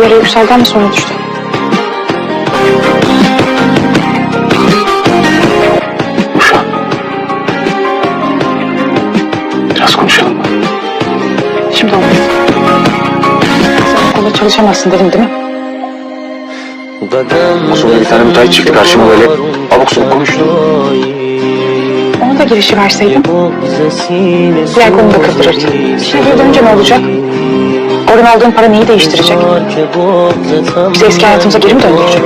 Bir ara yükseldi ama sonra düştü. Biraz konuşalım mı? Şimdi olmaz. Sen okulda çalışamazsın dedim değil mi? O sonra bir tane müteahhit çıktı karşıma böyle abuk sabuk konuştu. Ona da girişi verseydin. Diğer konuda. Şimdi geri dönünce ne olacak? Oradan aldığın para neyi değiştirecek? Bizi eski hayatımıza geri mi döndürecek?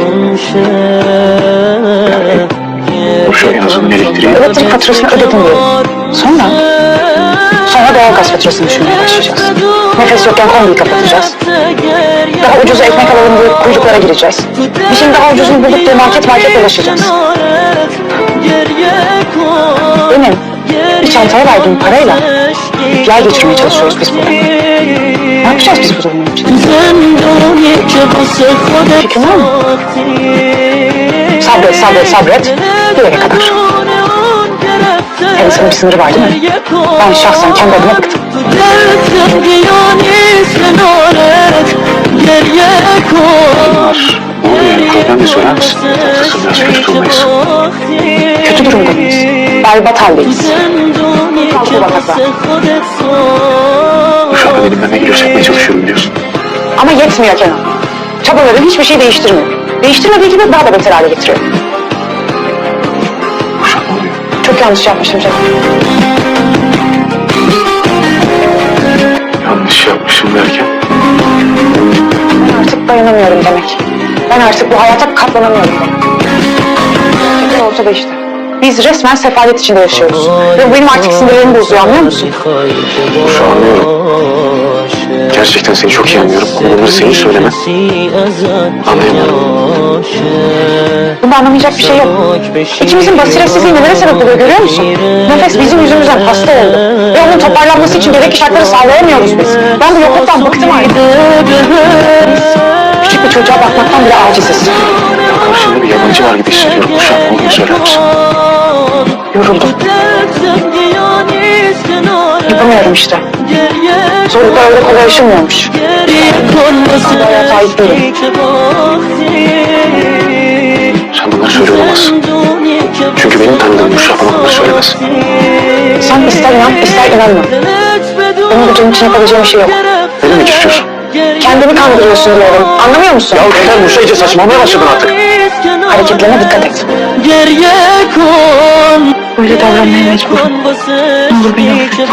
Uşağın en azından elektriği. Elektrik faturasını ödedim diyelim. Sonra? Sonra doğalgaz faturasını düşünmeye başlayacağız. Nefes yokken kombiyi kapatacağız. Daha ucuza ekmek alalım diye kuyruklara gireceğiz. Bir şeyin daha ucuzunu bulduk diye market market dolaşacağız. Benim bir çantaya verdiğim parayla yay geçirmeye çalışıyoruz biz burada. Yapacağız biz bu? Sabret, sabret, sabret. Bir yere kadar. İnsanın bir sınırı var değil mi? Ben şahsen kendi adıma bıktım. Var. Ne oluyor yani? Ne söyler misin? Tatlısın biraz kötü durmayız. Kötü durumda mıyız? Berbat haldeyiz. Kalkıyor bataklar. Uşağımla benim önüme geliyor çekmeye çalışıyorum biliyorsun. Ama yetmiyor Kenan. Çabaların hiçbir şey değiştirmiyor. Değiştirmediği gibi daha da beter hale getiriyor. Uşağım ne oluyor? Çok yanlış yapmışım canım. Yanlış yapmışım derken. Ben artık dayanamıyorum demek. Ben artık bu hayata katlanamıyorum demek. Ne ortada işte. Biz resmen sefalet içinde yaşıyoruz. Ve bu benim artık sinirlerimi bozuyor anlıyor musun? Şu anlıyorum. Gerçekten seni çok iyi anlıyorum. Ama bunları senin söylemen. Anlayamadım. Bunda anlamayacak bir şey yok. İkimizin basiretsizliği nelere sebep oluyor görüyor musun? Nefes bizim yüzümüzden hasta oldu. Ve onun toparlanması için gerekli şartları sağlayamıyoruz biz. Ben bu yokluktan bıktım artık. Küçük bir çocuğa bakmaktan bile aciziz. Karşımda bir yabancı var gibi hissediyorum. Uşağım ne oluyor söyler misin? Yoruldum. Yapamıyorum işte. Zorluklar öyle kolay aşılmıyormuş. Hayata ait değilim. Sen bunları söylüyor olamazsın. Çünkü benim tanıdığım Uşak bana bunları söylemez. Sen ister inan ister inanma. Benim gücüm için yapabileceğim bir şey yok. Ne demek istiyorsun? Kendini kandırıyorsun diyorum. Anlamıyor musun? Ya yeter Musa iyice saçmalamaya başladın artık. Hareketlerine dikkat et. Geriye kon Böyle davranmaya mecburum. Ne olur beni affet